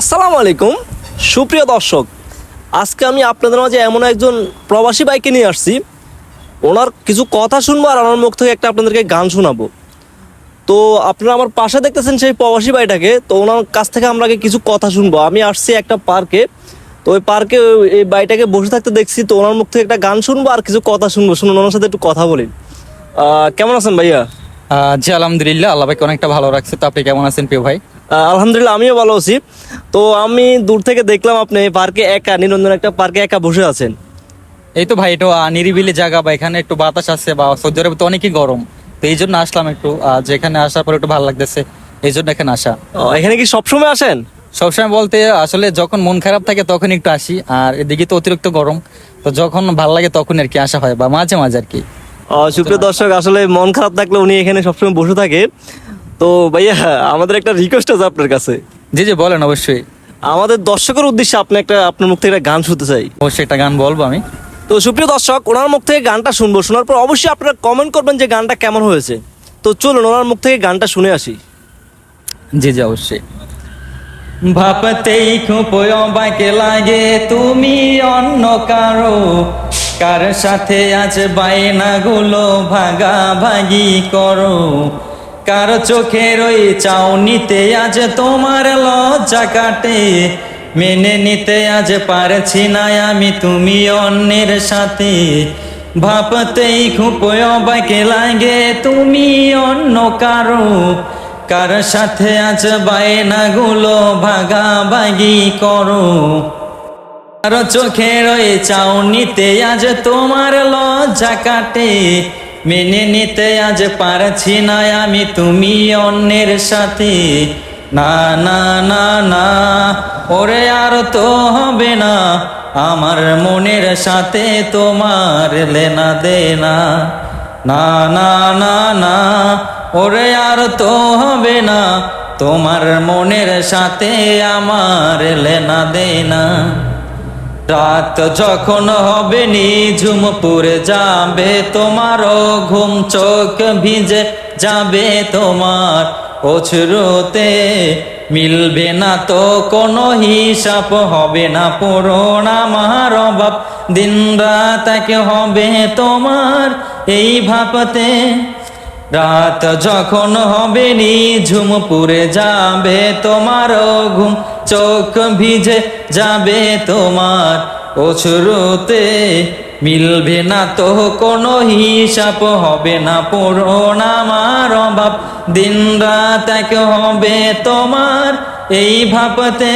আসসালামু আলাইকুম। সুপ্রিয় দর্শক আজকে আমি আপনাদের মাঝে এমন একজন প্রবাসী বাইকে নিয়ে আসছি। ওনার কিছু কথা শুনব আর আমার মুখ থেকে একটা আপনাদেরকে গান শোনাবো। তো আপনারা আমার পাশে দেখতেছেন সেই প্রবাসী বাইটাকে তো ওনার কাছ থেকে আমরা কিছু কথা শুনব। আমি আসছি একটা পার্কে তো ওই পার্কে এই বাইটাকে বসে থাকতে দেখছি তো ওনার মুখ থেকে একটা গান শুনব আর কিছু কথা শুনব। শুনুন ওনার সাথে একটু কথা বলি। কেমন আছেন ভাইয়া? জি আলহামদুলিল্লাহ আল্লাহ ভাইকে অনেকটা ভালো রাখছে। তো আপনি কেমন আছেন প্রিয় ভাই? আলহামদুলিল্লাহ আমিও ভালো আছি। তো আমি দূর থেকে দেখলাম আপনি পার্কে একা নিরঞ্জন একটা পার্কে একা বসে আছেন। এই তো ভাই আহ, নিরিবিলি জায়গা বা এখানে একটু বাতাস আছে বা সৌদি আরবে তো অনেকই গরম। তো এই জন্য আসলাম একটু যেখানে আসার পর একটু ভালো লাগতেছে এই জন্য এখানে আসা। এখানে কি সবসময় আসেন? সবসময় বলতে আসলে যখন মন খারাপ থাকে তখন একটু আসি আর এদিকে তো অতিরিক্ত গরম তো যখন ভালো লাগে তখন আর কি আসা হয় বা মাঝে মাঝে আর কি। সুপ্রিয় দর্শক আসলে মন খারাপ থাকলে উনি এখানে সবসময় বসে থাকে। তো ভাইয়া আমাদের একটা রিকোয়েস্ট আছে আপনার কাছে। জি জি বলেন অবশ্যই। আমাদের দর্শকের উদ্দেশ্যে আপনি একটা আপনার মুখ থেকে একটা গান শুনতে চাই। অবশ্যই একটা গান বলব আমি। তো সুপ্রিয় দর্শক ওনার মুখ থেকে গানটা শুনব। শোনার পর অবশ্যই আপনারা কমেন্ট করবেন যে গানটা কেমন হয়েছে। তো চলুন ওনার মুখ থেকে গানটা শুনে আসি। জি জি অবশ্যই। ভাবতেই খুব অবাকে লাগে তুমি অন্য কারও। কার সাথে আজ বায়নাগুলো ভাগা ভাগি করো? কার চোখের ওই চাউনিতে আজ তোমার লজ্জা কাটে? মেনে নিতে আজ পারছি না আমি তুমি অন্যের সাথে। ভাবতেই খুব অবাকে লাগে তুমি অন্য কারও। কার সাথে আজ বায়নাগুলো ভাগাভাগি করো? আর চোখের ওই চাউনিতে আজ তোমার লজ্জা কাটে? মেনে নিতে আজ পারছি না আমি তুমি অন্যের সাথে। না না না না, ওরে আর তো হবে না। আমার মনের সাথে তোমার লেনা দেনা। না না না না, ওরে আর তো হবে না। তোমার মনের সাথে আমার লেনা দেনা। রাত যখন হবে নিঝুম যাবে তোমারও ঘুম, চোখ ভিজে যাবে তোমার অছরুতে মিলবে না তো কোনো হিসাব, হবে না পূরণ আমার অভাব। দিন রাত হবে তোমার এই ভাবতে। রাত যখন হবে নিঝুম পুরে যাবে তোমার ঘুম। চোখ ভিজে যাবে তোমার অছুরুতে মিলবে না তো কোনো হিসাব, হবে না পূরণ আমার অভাব। দিন রাত এক হবে তোমার এই ভাবতে।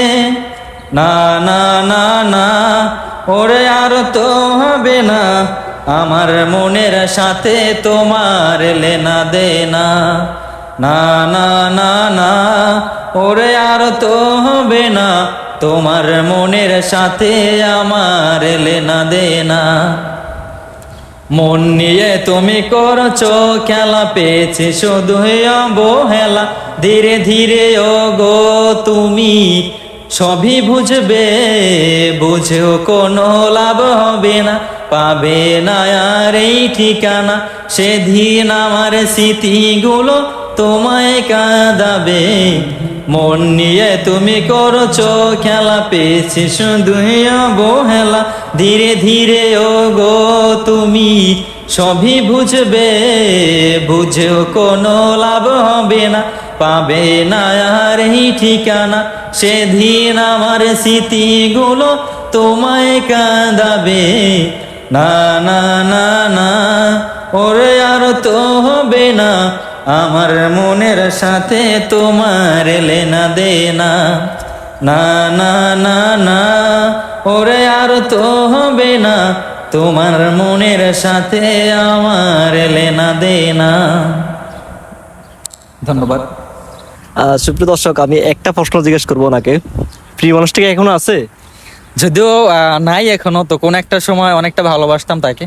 না না না না, ওরে আর তো হবে না। আমার মনের সাথে তোমার লেনা দেনা। না না না না, ওরে আর তো হবে না। তোমার মনের সাথে আমার লেনা দেনা। মন নিয়ে তুমি করছ খেলা, পেয়েছি শুধু অবহেলা। ধীরে ধীরে ও গো তুমি সবই বুঝবে, বুঝেও কোনো লাভ হবে না। পাবে না আর এই ঠিকানা? সেদিন আমার স্মৃতিগুলো তোমায় কাঁদাবে। মন নিয়ে তুমি করছ খেলা, পেয়েছি শুধু অবহেলা। ধীরে ধীরে ও গো তুমি সবই বুঝবে। বুঝেও কোনো লাভ হবে না। পাবে না আর এই ঠিকানা। সেদিন আমার স্মৃতিগুলো তোমায় কাঁদাবে। না না না না, ওরে আর তো হবে না। আমার মনের সাথে তোমার লেনা দেনা। না না না না, ওরে আর তো হবে না। তোমার মনের সাথে আমার লেনা দেনা। ধন্যবাদ। সুপ্রিয় দর্শক, আমি একটা প্রশ্ন জিজ্ঞেস করব ওনাকে। প্রিয় মানুষটা কি এখনও আছে? যদিও নাই এখনও, তো কোন একটা সময় অনেকটা ভালোবাসতাম তাকে।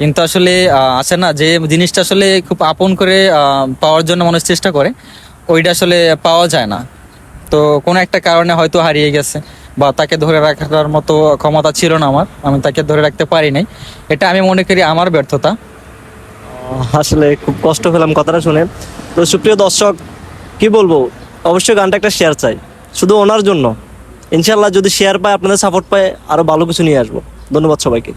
কিন্তু আসলে আছে না, যে জিনিসটা আসলে খুব আপন করে পাওয়ার জন্য মানুষ চেষ্টা করে, ওইটা আসলে পাওয়া যায় না। তো কোনো একটা কারণে হয়তো হারিয়ে গেছে, বা তাকে ধরে রাখার মতো ক্ষমতা ছিল না আমার, আমি তাকে ধরে রাখতে পারি নাই। এটা আমি মনে করি আমার ব্যর্থতা। আসলে খুব কষ্ট পেলাম কথাটা শুনে। তো সুপ্রিয় দর্শক, কি বলব? অবশ্যই গানটা একটা শেয়ার চাই, শুধু ওনার জন্য। ইনশাল্লাহ যদি শেয়ার পায় আপনাদের সাপোর্ট পায় আরও ভালো কিছু নিয়ে আসব। ধন্যবাদ সবাইকে।